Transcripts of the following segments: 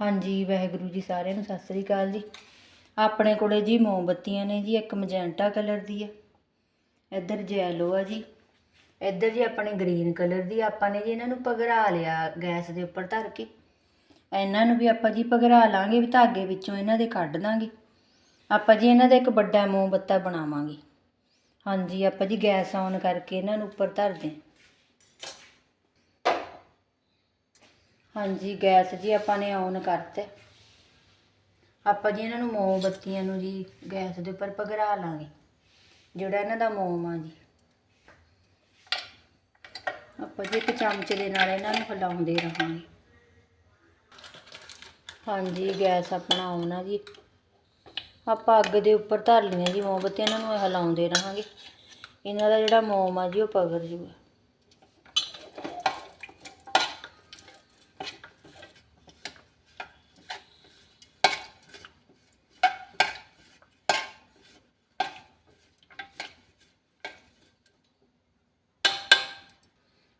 ਹਾਂਜੀ, ਵਾਹਿਗੁਰੂ ਜੀ ਸਾਰਿਆਂ ਨੂੰ ਸਤਿ ਸ੍ਰੀ ਅਕਾਲ ਜੀ। ਆਪਣੇ ਕੋਲੇ ਜੀ ਮੋਮਬੱਤੀਆਂ ਨੇ ਜੀ, ਇੱਕ ਮਜੈਂਟਾ ਕਲਰ ਦੀ ਹੈ ਇੱਧਰ ਜੈਲੋ ਆ ਜੀ। ਇੱਧਰ ਜੀ ਆਪਣੇ ਗ੍ਰੀਨ ਕਲਰ ਦੀ, ਆਪਾਂ ਨੇ ਜੀ ਇਹਨਾਂ ਨੂੰ ਪਗਰਾ ਲਿਆ ਗੈਸ ਦੇ ਉੱਪਰ ਧਰ ਕੇ। ਇਹਨਾਂ ਨੂੰ ਵੀ ਆਪਾਂ ਜੀ ਪਗਰਾ ਲਾਂਗੇ, ਵੀ ਧਾਗੇ ਵਿੱਚੋਂ ਇਹਨਾਂ ਦੇ ਕੱਢ ਦਾਂਗੇ। ਆਪਾਂ ਜੀ ਇਹਨਾਂ ਦਾ ਇੱਕ ਵੱਡਾ ਮੋਮਬੱਤਾ ਬਣਾਵਾਂਗੇ। ਹਾਂਜੀ, ਆਪਾਂ ਜੀ ਗੈਸ ਔਨ ਕਰਕੇ ਇਹਨਾਂ ਨੂੰ ਉੱਪਰ ਧਰਦੇ ਹਾਂ। ਹਾਂਜੀ, ਗੈਸ ਜੀ ਆਪਾਂ ਨੇ ਔਨ ਕਰਤਾ। ਆਪਾਂ ਜੀ ਇਹਨਾਂ ਨੂੰ ਮੋਮਬੱਤੀਆਂ ਨੂੰ ਜੀ ਗੈਸ ਦੇ ਉੱਪਰ ਪਗਰਾ ਲਾਂਗੇ। ਜਿਹੜਾ ਇਹਨਾਂ ਦਾ ਮੋਮ ਆ ਜੀ। ਆਪਾਂ ਜੀ ਇੱਕ ਚਮਚ ਦੇ ਨਾਲ ਇਹਨਾਂ ਨੂੰ ਹਿਲਾਉਂਦੇ ਰਹਾਂਗੇ। ਹਾਂਜੀ, ਗੈਸ ਆਪਣਾ ਔਨ ਆ ਜੀ। ਆਪਾਂ ਅੱਗ ਦੇ ਉੱਪਰ ਧਰ ਲਈਆਂ ਜੀ ਮੋਮਬੱਤੀਆਂ, ਇਹਨਾਂ ਨੂੰ ਹਿਲਾਉਂਦੇ ਰਹਾਂਗੇ। ਇਹਨਾਂ ਦਾ ਜਿਹੜਾ ਮੋਮ ਆ ਜੀ, ਉਹ ਪਗਰ ਜੂਗਾ।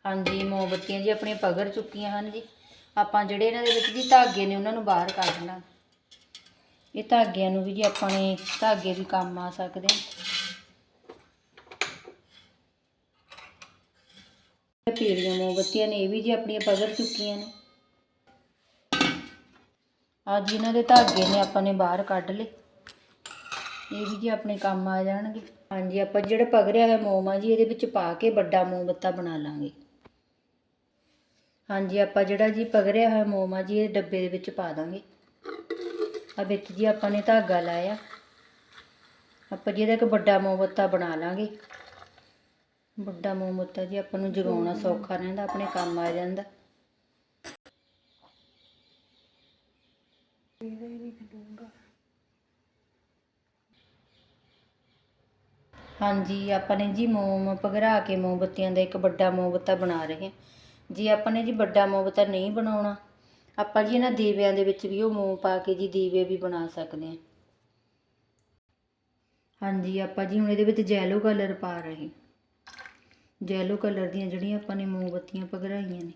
ਹਾਂਜੀ, ਮੋਮਬੱਤੀਆਂ ਜੀ ਆਪਣੀਆਂ ਪਗੜ ਚੁੱਕੀਆਂ ਹਨ ਜੀ। ਆਪਾਂ ਜਿਹੜੇ ਇਹਨਾਂ ਦੇ ਵਿੱਚ ਜੀ ਧਾਗੇ ਨੇ, ਉਹਨਾਂ ਨੂੰ ਬਾਹਰ ਕੱਢਣਾ ਇਹ ਧਾਗਿਆਂ ਨੂੰ ਵੀ ਜੀ ਆਪਾਂ ਨੇ ਧਾਗੇ ਵੀ ਕੰਮ ਆ ਸਕਦੇ ਨੇ। ਪੀਲੀਆਂ ਮੋਮਬੱਤੀਆਂ ਨੇ, ਇਹ ਵੀ ਜੀ ਆਪਣੀਆਂ ਪਗੜ ਚੁੱਕੀਆਂ ਨੇ। ਅੱਜ ਇਹਨਾਂ ਦੇ ਧਾਗੇ ਨੇ, ਆਪਾਂ ਨੇ ਬਾਹਰ ਕੱਢ ਲਏ। ਇਹ ਵੀ ਜੀ ਆਪਣੇ ਕੰਮ ਆ ਜਾਣਗੇ। ਹਾਂਜੀ, ਆਪਾਂ ਜਿਹੜਾ ਪਗੜਿਆ ਹੋਇਆ ਮੋਮ ਆ ਜੀ, ਇਹਦੇ ਵਿੱਚ ਪਾ ਕੇ ਵੱਡਾ ਮੋਮਬੱਤਾ ਬਣਾ ਲਾਂਗੇ। ਹਾਂਜੀ, ਆਪਾਂ ਜਿਹੜਾ ਜੀ ਪਗਰਿਆ ਹੋਇਆ ਮੋਮ ਆ ਜੀ, ਇਹ ਡੱਬੇ ਦੇ ਵਿੱਚ ਪਾ ਦਾਂਗੇ। ਆ ਵਿੱਚ ਜੀ ਆਪਾਂ ਨੇ ਧਾਗਾ ਲਾਇਆ। ਆਪਾਂ ਜੀ ਇਹਦਾ ਇੱਕ ਵੱਡਾ ਮੋਮਬੱਤਾ ਬਣਾ ਲਾਂਗੇ। ਵੱਡਾ ਮੋਮਬੱਤਾ ਜੀ ਆਪਾਂ ਨੂੰ ਜਗਾਉਣਾ ਸੌਖਾ ਰਹਿੰਦਾ, ਆਪਣੇ ਕੰਮ ਆ ਜਾਂਦਾ। ਹਾਂਜੀ, ਆਪਾਂ ਨੇ ਜੀ ਮੋਮ, ਪਗਰਾ ਕੇ ਮੋਮਬੱਤੀਆਂ ਦਾ ਇੱਕ ਵੱਡਾ ਮੋਮਬੱਤਾ ਬਣਾ ਰਹੇ ਹਾਂ। ਜੇ ਆਪਾਂ ਨੇ ਜੀ ਵੱਡਾ ਮੋਮਬੱਤਾ ਨਹੀਂ ਬਣਾਉਣਾ, ਆਪਾਂ ਜੀ ਇਹਨਾਂ ਦੀਵਿਆਂ ਦੇ ਵਿੱਚ ਵੀ ਉਹ ਮੋਮ ਪਾ ਕੇ ਜੀ ਦੀਵੇ ਵੀ ਬਣਾ ਸਕਦੇ ਹਾਂ। ਹਾਂਜੀ, ਆਪਾਂ ਜੀ ਹੁਣ ਇਹਦੇ ਵਿੱਚ ਜੈਲੋ ਕਲਰ ਪਾ ਰਹੇ ਜੈਲੋ ਕਲਰ ਦੀਆਂ ਜਿਹੜੀਆਂ ਆਪਾਂ ਨੇ ਮੋਮਬੱਤੀਆਂ ਪਗਰਾਈਆਂ ਨੇ।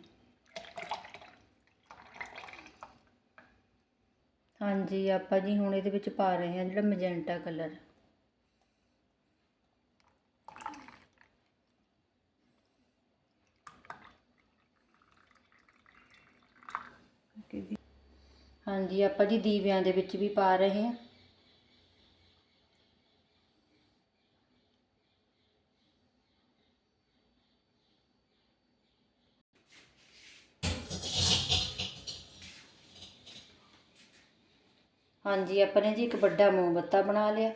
ਹਾਂਜੀ, ਆਪਾਂ ਜੀ ਹੁਣ ਇਹਦੇ ਵਿੱਚ ਪਾ ਰਹੇ ਹਾਂ ਜਿਹੜਾ ਮੈਜੈਂਟਾ ਕਲਰ ਹਾਂਜੀ, ਆਪਾਂ ਜੀ ਦੀਵਿਆਂ ਦੇ ਵਿੱਚ ਵੀ ਪਾ ਰਹੇ ਹਾਂ। ਹਾਂਜੀ, ਆਪਾਂ ਨੇ ਜੀ ਇੱਕ ਵੱਡਾ ਮੋਮਬੱਤਾ ਬਣਾ ਲਿਆ।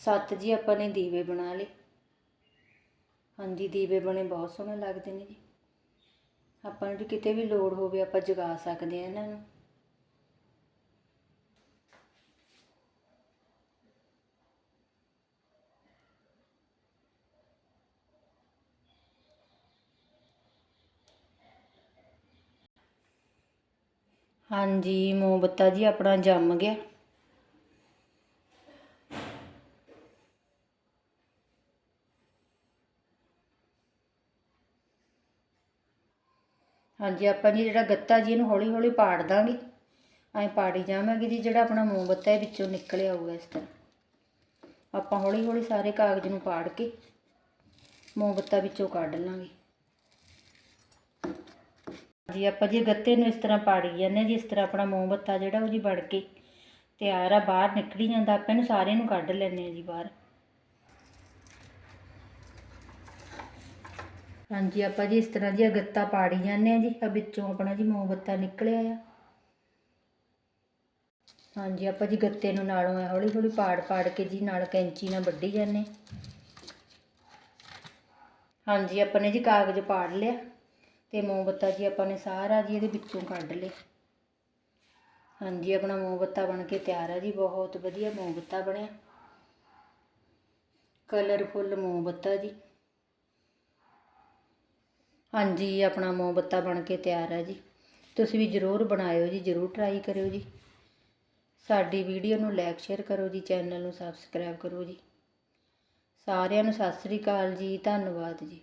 ਸੱਤ ਜੀ ਆਪਾਂ ਨੇ ਦੀਵੇ ਬਣਾ ਲਏ। ਹਾਂਜੀ, ਦੀਵੇ ਬਣੇ ਬਹੁਤ ਸੋਹਣੇ ਲੱਗਦੇ ਨੇ ਜੀ। ਆਪਾਂ ਨੂੰ ਜੇ ਕਿਤੇ ਵੀ ਲੋੜ ਹੋਵੇ ਆਪਾਂ ਜਗਾ ਸਕਦੇ ਆ ਇਹਨਾਂ ਨੂੰ। ਹਾਂਜੀ, ਮੋਮਬੱਤਾ ਜੀ ਆਪਣਾ ਜੰਮ ਗਿਆ। ਹਾਂਜੀ, ਆਪਾਂ ਜੀ ਜਿਹੜਾ ਗੱਤਾ ਜੀ ਇਹਨੂੰ ਹੌਲੀ ਹੌਲੀ ਪਾੜ ਦਾਂਗੇ। ਐਂ ਪਾੜੀ ਜਾਵਾਂਗੇ ਜੀ, ਜਿਹੜਾ ਆਪਣਾ ਮੋਮਬੱਤਾ ਇਹ ਵਿੱਚੋਂ ਨਿਕਲ ਆਊਗਾ ਇਸ ਤਰ੍ਹਾਂ। ਆਪਾਂ ਹੌਲੀ ਹੌਲੀ ਸਾਰੇ ਕਾਗਜ਼ ਨੂੰ ਪਾੜ ਕੇ ਮੋਮਬੱਤਾ ਵਿੱਚੋਂ ਕੱਢ ਲਾਂਗੇ। ਜੀ, ਆਪਾਂ ਜੀ ਗੱਤੇ ਨੂੰ ਇਸ ਤਰ੍ਹਾਂ ਪਾੜੀ ਜਾਂਦੇ ਹਾਂ ਜੀ, ਇਸ ਤਰ੍ਹਾਂ ਆਪਣਾ ਮੋਮਬੱਤਾ ਜਿਹੜਾ ਉਹ ਜੀ ਬਣ ਕੇ ਤਿਆਰ ਆ, ਬਾਹਰ ਨਿਕਲੀ ਜਾਂਦਾ, ਆਪਾਂ ਇਹਨੂੰ ਸਾਰੇ ਨੂੰ ਕੱਢ ਲੈਂਦੇ ਹਾਂ ਜੀ ਬਾਹਰ। ਹਾਂਜੀ, ਆਪਾਂ ਜੀ ਇਸ ਤਰ੍ਹਾਂ ਜੀ ਗੱਤਾ ਪਾੜੀ ਜਾਂਦੇ ਹਾਂ ਜੀ ਆ ਵਿੱਚੋਂ ਆਪਣਾ ਜੀ ਮੋਮਬੱਤਾ ਨਿਕਲਿਆ ਆ। ਹਾਂਜੀ, ਆਪਾਂ ਜੀ ਗੱਤੇ ਨੂੰ ਨਾਲੋਂ ਐ ਹੌਲੀ ਹੌਲੀ ਪਾੜ ਪਾੜ ਕੇ ਜੀ ਨਾਲ ਕੈਂਚੀ ਨਾਲ ਵੱਢੀ ਜਾਂਦੇ ਹਾਂਜੀ, ਆਪਾਂ ਨੇ ਜੀ ਕਾਗਜ਼ ਪਾੜ ਲਿਆ। ਤੇ ਮੋਮਬੱਤਾ ਜੀ ਆਪਾਂ ਨੇ ਸਾਰਾ ਜੀ ਇਹਦੇ ਵਿੱਚੋਂ ਕੱਢ ਲਿਆ ਹਾਂਜੀ, ਆਪਣਾ ਮੋਮਬੱਤਾ ਬਣ ਕੇ ਤਿਆਰ ਆ ਜੀ, ਬਹੁਤ ਵਧੀਆ ਮੋਮਬੱਤਾ ਬਣਿਆ। ਕਲਰਫੁੱਲ ਮੋਮਬੱਤਾ ਜੀ। ਹਾਂਜੀ, ਆਪਣਾ ਮੋਮਬੱਤਾ ਬਣ ਕੇ ਤਿਆਰ ਹੈ ਜੀ। ਤੁਸੀਂ ਵੀ ਜ਼ਰੂਰ ਬਣਾਇਓ ਜੀ, ਜ਼ਰੂਰ ਟਰਾਈ ਕਰਿਓ ਜੀ। ਸਾਡੀ ਵੀਡੀਓ ਨੂੰ ਲਾਈਕ ਸ਼ੇਅਰ ਕਰੋ ਜੀ ਚੈਨਲ ਨੂੰ ਸਬਸਕ੍ਰਾਈਬ ਕਰੋ ਜੀ। ਸਾਰਿਆਂ ਨੂੰ ਸਤਿ ਸ੍ਰੀ ਅਕਾਲ ਜੀ, ਧੰਨਵਾਦ ਜੀ।